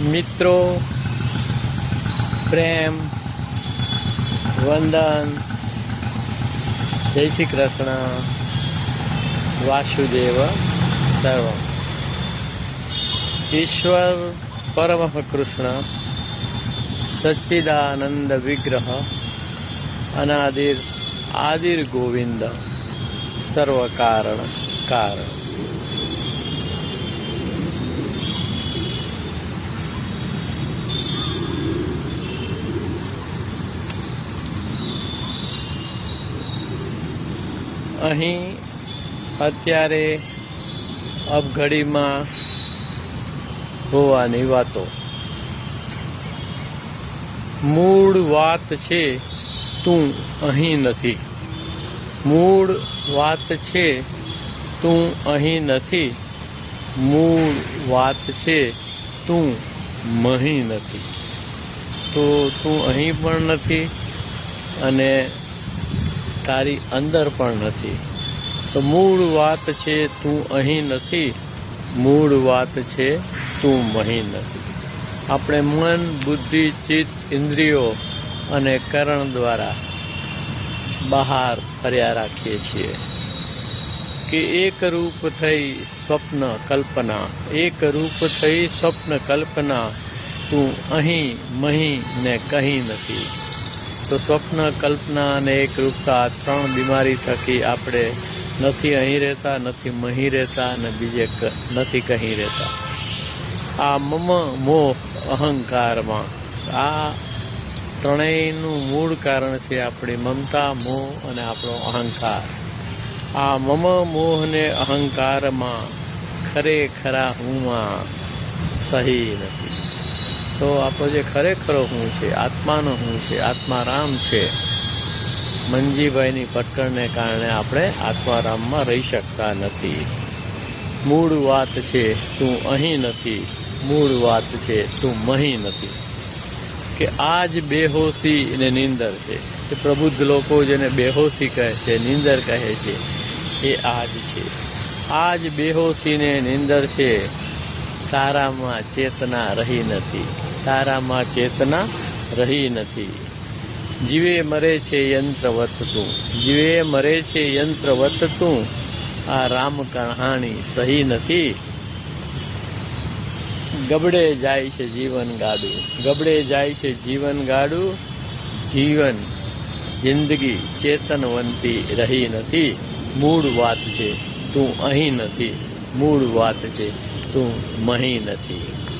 મિત્રો, પ્રેમ, વંદન, જય શ્રી કૃષ્ણ, વાસુદેવ સર્વ ઈશ્વર પરમ કૃષ્ણ, સચ્ચિદાનંદ વિગ્રહ, અનાદિર, આદિર ગોવિંદ સર્વ કારણ કારણ. અહીં અત્યારે અબઘડીમાં હોવાની વાતો. મૂળ વાત છે, તું અહીં નથી. મૂળ વાત છે, તું અહીં નથી. મૂળ વાત છે, તું મહી નથી. તો તું અહીં પણ નથી અને તારી અંદર પણ નથી. તો મૂળ વાત છે તું અહીં નથી. મૂળ વાત છે તું મહી નથી. આપણે મન, બુદ્ધિ, ચિત્ત, ઇન્દ્રિયો અને કરણ દ્વારા બહાર ફર્યા રાખીએ છીએ. કે એક રૂપ થઈ સ્વપ્ન કલ્પના, એક રૂપ થઈ સ્વપ્ન કલ્પના, તું અહીં મહી ને કહી નથી. તો સ્વપ્ન, કલ્પના અને એકરૂપતા આ ત્રણ બીમારી થકી આપણે નથી અહીં રહેતા, નથી મહી રહેતા અને બીજે નથી કહી રહેતા. આ મમ, મોહ, અહંકારમાં આ ત્રણેયનું મૂળ કારણ છે આપણી મમતા, મોહ અને આપણો અહંકાર. આ મમ, મોહ ને અહંકારમાં ખરેખરા હુંમાં સહી નથી. તો આપણો જે ખરેખરો હું છે, આત્માનો હું છે, આત્મારામ છે, મંજીભાઈની પટકણને કારણે આપણે આત્મારામમાં રહી શકતા નથી. મૂળ વાત છે, તું અહીં નથી. મૂળ વાત છે, તું મહી નથી. કે આજ બેહોશી ને નીંદર છે. કે પ્રબુદ્ધ લોકો જેને બેહોશી કહે છે, નીંદર કહે છે, એ આ જ છે. આજ બેહોશી ને નીંદર છે, તારામાં ચેતના રહી નથી. તારામાં ચેતના રહી નથી. જીવે મરે છે યંત્ર તું જીવે મરે છે યંત્ર તું આ રામ કહાણી સહી નથી. ગબડે જાય છે જીવન ગાડું. ગબડે જાય છે જીવન ગાડું. જીવન, જિંદગી ચેતનવંતી રહી નથી. મૂળ વાત છે, તું અહીં નથી. મૂળ વાત છે, તું મહી નથી.